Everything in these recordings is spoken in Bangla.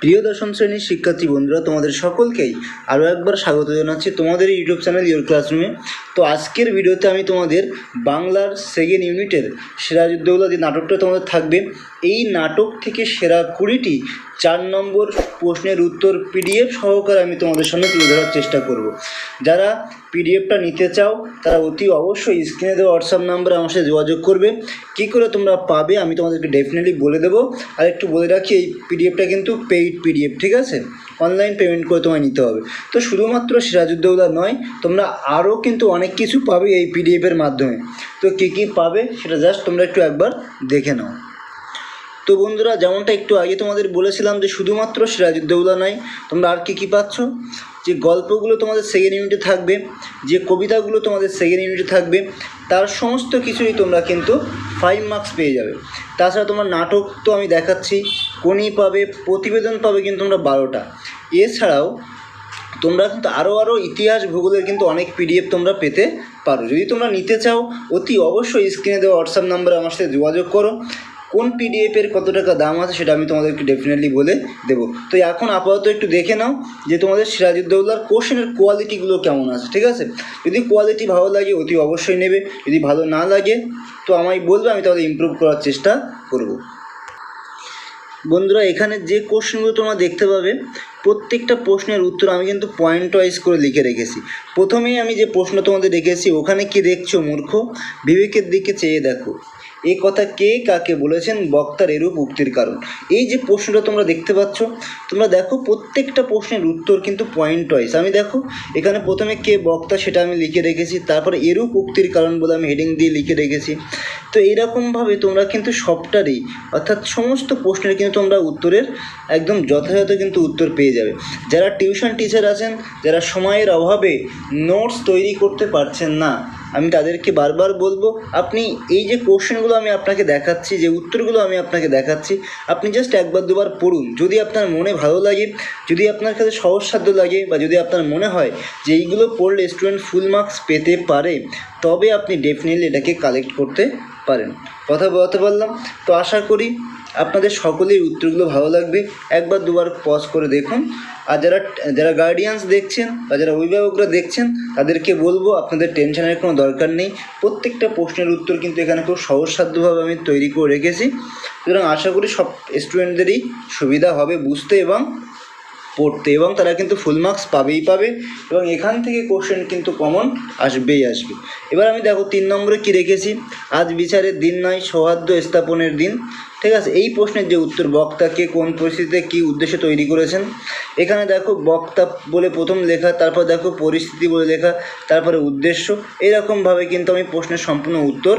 প্রিয় দশম শ্রেণির শিক্ষার্থী বন্ধুরা, তোমাদের সকলকেই আরও একবার স্বাগত জানাচ্ছি তোমাদের ইউটিউব চ্যানেল ইউর ক্লাসরুমে। তো আজকের ভিডিওতে আমি তোমাদের বাংলার সেকেন্ড ইউনিটের সিরাজউদ্দৌলা যে নাটকটা তোমাদের থাকবে এই নাটক থেকে সেরা কুড়িটি চার নম্বর প্রশ্নের উত্তর পিডিএফ সহকারে আমি তোমাদের সামনে তুলে ধরার চেষ্টা করব। যারা পিডিএফটা নিতে চাও, তারা অতি অবশ্যই স্ক্রিনে দেওয়া হোয়াটসঅ্যাপ নাম্বারে আমার সাথে যোগাযোগ করবে। কী করে তোমরা পাবে আমি তোমাদেরকে ডেফিনেটলি বলে দেবো। আর একটু বলে রাখি, এই পিডিএফটা কিন্তু পেইড পিডিএফ, ঠিক আছে? অনলাইন পেমেন্ট করে তোমায় নিতে হবে। তো শুধুমাত্র সিরাজউদ্দৌলা নয়, তোমরা আরও কিন্তু অনেক কিছু পাবে এই পিডিএফের মাধ্যমে। তো কী কী পাবে সেটা জাস্ট তোমরা একটু একবার দেখে নাও। তো বন্ধুরা, যেমনটা একটু আগে তোমাদের বলেছিলাম যে শুধুমাত্র সিরাজউদ্দৌলা নয়, তোমরা আর কী কী পাচ্ছ? যে গল্পগুলো তোমাদের সেকেন্ড ইউনিটে থাকবে, যে কবিতাগুলো তোমাদের সেকেন্ড ইউনিটে থাকবে, তার সমস্ত কিছুই তোমরা কিন্তু ফাইভ মার্কস পেয়ে যাবে। তাছাড়া তোমার নাটক তো আমি দেখাচ্ছি কোনি পাবে, প্রতিবেদন পাবে কিন্তু তোমরা বারোটা। এছাড়াও তোমরা কিন্তু আরও আরও ইতিহাস ভূগোলের কিন্তু অনেক পিডিএফ তোমরা পেতে পারো। যদি তোমরা নিতে চাও, অতি অবশ্যই স্ক্রিনে দেওয়া হোয়াটসঅ্যাপ নাম্বারে আমার সাথে যোগাযোগ করো। কোন পিডিএফের কত টাকা দাম আছে সেটা আমি তোমাদেরকে ডেফিনেটলি বলে দেবো। তো এখন আপাতত একটু দেখে নাও যে তোমাদের সিরাজউদ্দৌলার কোশ্চেনের কোয়ালিটিগুলো কেমন আছে, ঠিক আছে? যদি কোয়ালিটি ভালো লাগে অতি অবশ্যই নেবে, যদি ভালো না লাগে, তো আমায় বলবে, আমি তাহলে ইমপ্রুভ করার চেষ্টা করব। বন্ধুরা, এখানে যে কোশ্চেনগুলো তোমরা দেখতে পাবে, প্রত্যেকটা প্রশ্নের উত্তর আমি কিন্তু পয়েন্ট ওয়াইজ করে লিখে রেখেছি। প্রথমেই আমি যে প্রশ্ন তোমাদের রেখেছি, ওখানে কি দেখছ মূর্খ? বিবেকের দিকে চেয়ে দেখো। এই কথা কে কাকে বলেছেন? বক্তার এরূপ উক্তির কারণ। এই যে প্রশ্নটা তোমরা দেখতে পাচ্ছ, তোমরা দেখো প্রত্যেকটা প্রশ্নের উত্তর কিন্তু পয়েন্ট ওয়াইজ আমি দেখো, এখানে প্রথমে কে বক্তা সেটা আমি লিখে রেখেছি, তারপরে এরূপ উক্তির কারণ বলে আমি হেডিং দিয়ে লিখে রেখেছি। তো এইরকমভাবে তোমরা কিন্তু সবটারই, অর্থাৎ সমস্ত প্রশ্নের কিন্তু তোমরা উত্তরের একদম যথাযথ কিন্তু উত্তর পেয়ে যাবে। যারা টিউশন টিচার আছেন, যারা সময়ের অভাবে নোটস তৈরি করতে পারছেন না আমি তাদেরকে বারবার বলব, আপনি এই যে কোশ্চেনগুলো আমি আপনাকে দেখাচ্ছি, যে উত্তরগুলো আমি আপনাকে দেখাচ্ছি, আপনি জাস্ট একবার দুবার পড়ুন। যদি আপনার মনে ভালো লাগে, যদি আপনার কাছে সহজসাধ্য লাগে, বা যদি আপনার মনে হয় যে এইগুলো পড়লে স্টুডেন্ট ফুল মার্কস পেতে পারে, তবে আপনি ডেফিনেটলি এটাকে কালেক্ট করতে পারেন। কথা বলতে পারলাম? তো আশা করি আপনাদের সকলেই উত্তরগুলো ভালো লাগবে, একবার দুবার পজ করে দেখুন। আর যারা যারা গার্ডিয়ানস দেখছেন বা যারা অভিভাবকরা দেখছেন, তাদেরকে বলব আপনাদের টেনশনের কোনো দরকার নেই। প্রত্যেকটা প্রশ্নের উত্তর কিন্তু এখানে খুব সহজসাধ্যভাবে আমি তৈরি করে রেখেছি। সুতরাং আশা করি সব স্টুডেন্টদেরই সুবিধা হবে বুঝতে এবং পড়তে এবং তারা কিন্তু ফুল মার্কস পাবেই পাবে এবং এখান থেকে কোশ্চেন কিন্তু কমন আসবেই আসবে। এবার আমি দেখো তিন নম্বরে কি রেখেছি? আজ বিচারের দিন নয়, সৌহার্দ্য স্থাপনের দিন। ঠিক আছে? এই প্রশ্নের যে উত্তর বক্তাকে কোন পরিস্থিতিতে কী উদ্দেশ্যে তৈরি করেছেন? এখানে দেখো বক্তা বলে প্রথম লেখা, তারপর দেখো পরিস্থিতি বলে লেখা, তারপরে উদ্দেশ্য। এরকমভাবে কিন্তু আমি প্রশ্নের সম্পূর্ণ উত্তর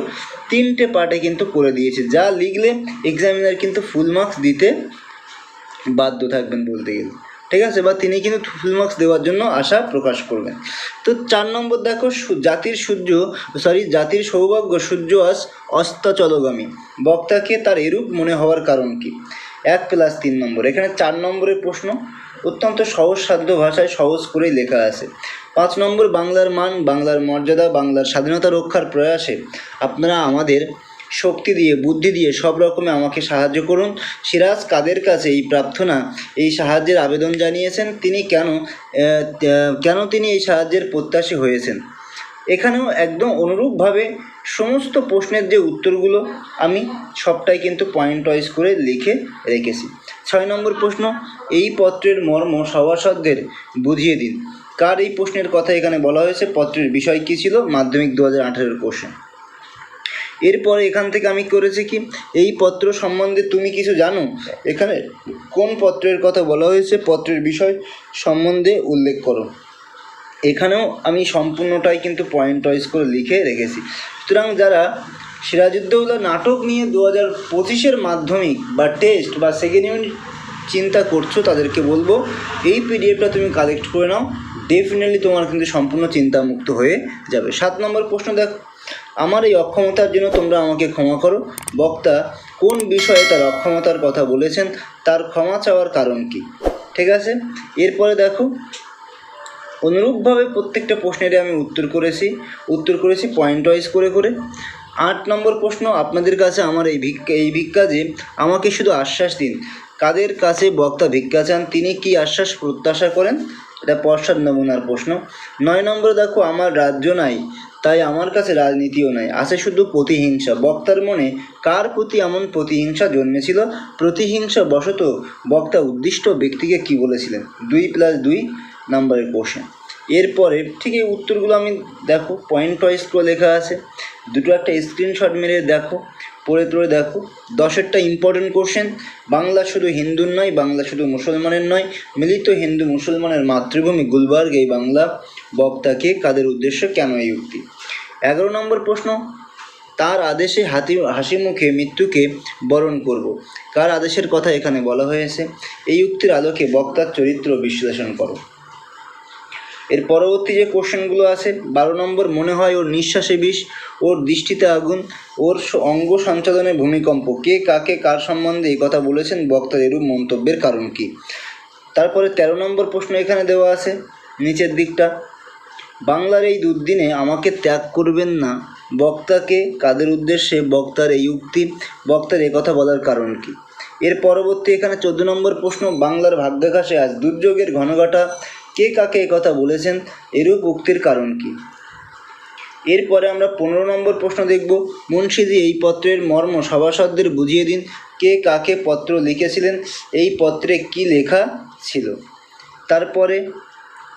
তিনটে পার্টে কিন্তু করে দিয়েছি। যা লিখলে এক্সামিনার কিন্তু ফুল মার্কস দিতে বাধ্য থাকবেন বলতে গেলে। ঠিক আছে? বা তিনি কিন্তু ফুল মার্কস দেওয়ার জন্য আশা প্রকাশ করবেন। তো চার নম্বর দেখো জাতির সূর্য সরি জাতির সৌভাগ্য, সূর্য আজ অস্তাচলগামী। বক্তাকে তার এরূপ মনে হওয়ার কারণ কি? এক প্লাস তিন নম্বর। এখানে চার নম্বরের প্রশ্ন অত্যন্ত সহজসাধ্য ভাষায় সহজ করেই লেখা আছে। পাঁচ নম্বর, বাংলার মান, বাংলার মর্যাদা, বাংলার স্বাধীনতা রক্ষার প্রয়াসে আপনারা আমাদের শক্তি দিয়ে, বুদ্ধি দিয়ে সব রকমে আমাকে সাহায্য করুন। সিরাজ, কাদের কাছে এই প্রার্থনা, এই সাহায্যের আবেদন জানিয়েছেন? তিনি কেন কেন তিনি এই সাহায্যের প্রত্যাশী হয়েছেন? এখানেও একদম অনুরূপভাবে সমস্ত প্রশ্নের যে উত্তরগুলো আমি সবটাই কিন্তু পয়েন্ট ওয়াইজ করে লিখে রেখেছি। ছয় নম্বর প্রশ্ন, এই পত্রের মর্ম সভাসদদের বুঝিয়ে দিন। কার এই প্রশ্নের কথা এখানে বলা হয়েছে? পত্রের বিষয় কী ছিল? মাধ্যমিক দু হাজার আঠেরোর কোশ্চেন এরপরে এখান থেকে আমি করেছি কি, এই পত্র সম্বন্ধে তুমি কিছু জানো? এখানে কোন পত্রের কথা বলা হয়েছে, পত্রের বিষয় সম্বন্ধে উল্লেখ করো। এখানেও আমি সম্পূর্ণটাই কিন্তু পয়েন্ট ওয়াইজ করে লিখে রেখেছি। সুতরাং যারা সিরাজউদ্দৌলা নাটক নিয়ে দু হাজার পঁচিশের মাধ্যমিক বা টেস্ট বা সেকেন্ড ইউনিট চিন্তা করছ, তাদেরকে বলব, এই পিডিএফটা তুমি কালেক্ট করে নাও। ডেফিনেটলি তোমার কিন্তু সম্পূর্ণ চিন্তামুক্ত হয়ে যাবে। সাত নম্বর প্রশ্ন দেখো। আমার এই অক্ষমতার জন্য তোমরা আমাকে ক্ষমা করো। বক্তা, কোন বিষয়ে তার অক্ষমতার কথা বলেছেন, তার ক্ষমা চাওয়ার কারণ কি? ঠিক আছে? এরপরে দেখো, অনুরূপভাবে প্রত্যেকটা প্রশ্নেরই আমি উত্তর করেছি। উত্তর করেছি পয়েন্ট ওয়াইজ করে করে। আট নম্বর প্রশ্ন, আপনাদের কাছে আমার এই ভিক্ষা এই ভিক্ষা যে, আমাকে শুধু আশ্বাস দিন। কাদের কাছে বক্তা ভিক্ষা চান, তিনি কি আশ্বাস প্রত্যাশা করেন? এটা পশ্চাৎ নমুনার প্রশ্ন। নয় নম্বরে দেখো, আমার রাজ্য নাই। তাই আমার কাছে রাজনীতিও নাই। আছে শুধু প্রতিহিংসা। বক্তার মনে কার প্রতি এমন প্রতিহিংসা জন্মেছিল? প্রতিহিংসা বশত বক্তা উদ্দিষ্ট ব্যক্তিকে কি বলেছিলেন? দুই প্লাস দুই নাম্বারের কোশ্চেন এরপরে ঠিক এই উত্তরগুলো আমি দেখো। পয়েন্ট ওয়াইজ করে লেখা আছে। দুটো একটা স্ক্রিনশট মেরে দেখো। পড়ে তোড়ে দেখো। দশেরটা ইম্পর্টেন্ট কোশ্চেন বাংলা শুধু হিন্দুর নয়, বাংলা শুধু মুসলমানের নয়, মিলিত হিন্দু মুসলমানের মাতৃভূমি গুলবার্গ, এই বাংলা বক্তাকে কাদের উদ্দেশ্য কেন এই উক্তি? এগারো নম্বর প্রশ্ন, তার আদেশে হাতি, হাসি মুখে মৃত্যুকে বরণ করব। কার আদেশের কথা এখানে বলা হয়েছে? এই উক্তির আলোকে বক্তার চরিত্র বিশ্লেষণ করো। এর পরবর্তী যে কোশ্চেনগুলো আছে, বারো নম্বর, মনে হয় ওর নিঃশ্বাসে বিষ, ওর দৃষ্টিতে আগুন, ওর অঙ্গ সঞ্চালনে ভূমিকম্প। কে কাকে কার সম্বন্ধে এই কথা বলেছেন বক্তার এরূপ মন্তব্যের কারণ কি? তারপরে তেরো নম্বর প্রশ্ন এখানে দেওয়া আছে, নিচের দিকটা। বাংলার এই দুর্দিনে আমাকে ত্যাগ করবেন না, বক্তাকে কাদের উদ্দেশ্যে, বক্তার এই উক্তি, বক্তার এ কথা বলার কারণ কি? এর পরবর্তী এখানে চোদ্দ নম্বর প্রশ্ন, বাংলার ভাগ্যাকাশে আজ দুর্যোগের ঘনঘটা কে কাকে কথা বলেছেন, এরূপ উক্তির কারণ কি? এরপরে আমরা পনেরো নম্বর প্রশ্ন দেখব। মুন্সিজি এই পত্রের মর্ম সভাসদদের বুঝিয়ে দিন, কে কাকে পত্র লিখেছিলেন, এই পত্রে কি লেখা ছিল। তারপরে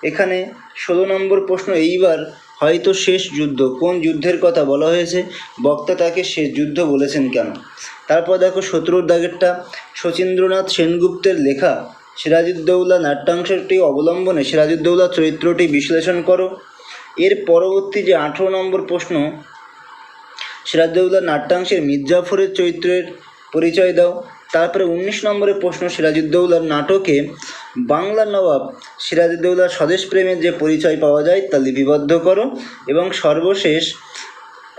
এখানে ষোলো নম্বর প্রশ্ন, এইবার হয়তো শেষ যুদ্ধ, কোন যুদ্ধের কথা বলা হয়েছে, বক্তা তাকে শেষ যুদ্ধ বলেছেন কেন? তারপর দেখো শত্রুর দাগেরটা, শচীন্দ্রনাথ সেনগুপ্তের লেখা সিরাজউদ্দৌলা নাট্যাংশটি অবলম্বনে সিরাজউদ্দৌলা চরিত্রটি বিশ্লেষণ করো। এর পরবর্তী যে আঠেরো নম্বর প্রশ্ন, সিরাজউদ্দৌলা নাট্যাংশের মির্জাফরের চরিত্রের পরিচয় দাও। তারপরে উনিশ নম্বরের প্রশ্ন, সিরাজউদ্দৌলার নাটকে বাংলা নবাব সিরাজউদ্দৌলার স্বদেশ প্রেমের যে পরিচয় পাওয়া যায় তা লিপিবদ্ধ করো এবং সর্বশেষ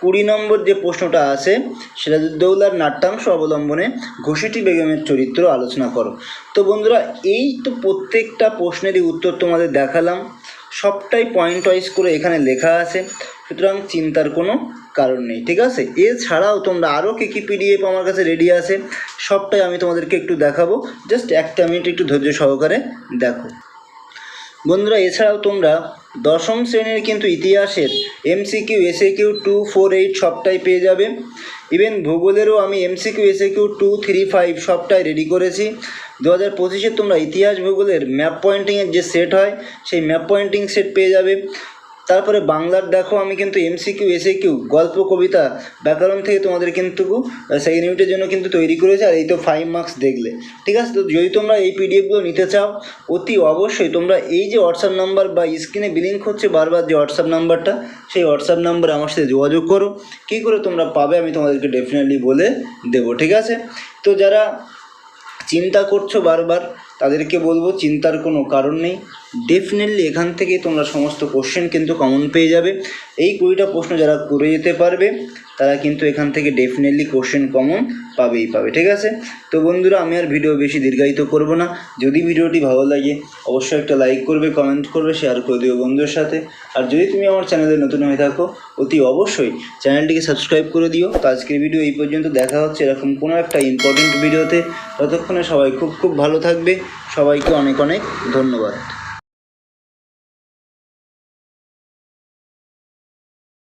কুড়ি নম্বর যে প্রশ্নটা আছে সিরাজউদ্দৌলার নাট্যাংশ অবলম্বনে ঘুষিটি বেগমের চরিত্র আলোচনা করো। তো বন্ধুরা, এই তো প্রত্যেকটা প্রশ্নেরই উত্তর তোমাদের দেখালাম। সবটাই পয়েন্ট ওয়াইজ করে এখানে লেখা আছে। সুতরাং চিন্তার কোনো কারণ নেই, ঠিক আছে? এছাড়াও তোমরা আরও কী কী পিডিএফ আমার কাছে রেডি আছে, সবটাই আমি তোমাদেরকে একটু দেখাবো। জাস্ট একটা মিনিট একটু ধৈর্য সহকারে দেখো। বন্ধুরা, এছাড়াও তোমরা দশম শ্রেণির কিন্তু ইতিহাসের MCQ SA Q two, four, eight সবটাই পেয়ে যাবে। ইভেন ভূগোলেরও আমি MCQ SA Q two, three, five সবটাই রেডি করেছি। দু হাজার পঁচিশে তোমরা ইতিহাস ভূগোলের ম্যাপ পয়েন্টিংয়ের যে সেট হয়, সেই ম্যাপ পয়েন্টিং সেট পেয়ে যাবে। তারপরে বাংলার দেখো আমি কিন্তু এমসিকিউ এসএ কিউ গল্প, কবিতা, ব্যাকরণ থেকে তোমাদের কিন্তু সেকেন্ড ইউনিটের জন্য কিন্তু তৈরি করেছে, আর এই তো ফাইভ মার্কস দেখলে। ঠিক আছে? তো যদি তোমরা এই পিডিএফগুলো নিতে চাও, অতি অবশ্যই তোমরা এই যে হোয়াটসঅ্যাপ নাম্বার বা স্ক্রিনে বিলিং হচ্ছে বারবার যে হোয়াটসঅ্যাপ নাম্বারটা সেই হোয়াটসঅ্যাপ নাম্বারে আমার সাথে যোগাযোগ করো। কী করে তোমরা পাবে আমি তোমাদেরকে ডেফিনেটলি বলে দেবো, ঠিক আছে? তো যারা চিন্তা করছ বারবার, তাদেরকে বলব, চিন্তার কোনো কারণ নেই। ডেফিনেটলি এখান থেকে তোমরা সমস্ত কোশ্চেন কিন্তু কমন পেয়ে যাবে। এই কুড়িটা প্রশ্ন যারা করে যেতে পারবে, তারা কিন্তু এখান থেকে ডেফিনেটলি কোশ্চেন কমন পাবেই পাবে, ঠিক আছে? তো বন্ধুরা, আমি আর ভিডিও বেশি দীর্ঘায়িত করব না। যদি ভিডিওটি ভালো লাগে, অবশ্যই একটা লাইক করবে কমেন্ট করবে শেয়ার করে দিও বন্ধুদের সাথে। আর যদি তুমি আমার চ্যানেলে নতুন হয়ে থাকো, অতি অবশ্যই চ্যানেলটিকে সাবস্ক্রাইব করে দিও। তো আজকের ভিডিও এই পর্যন্ত, দেখা হচ্ছে এরকম কোনো একটা ইম্পর্টেন্ট ভিডিওতে ততক্ষণে সবাই খুব খুব ভালো থাকবে। সবাইকে অনেক অনেক ধন্যবাদ।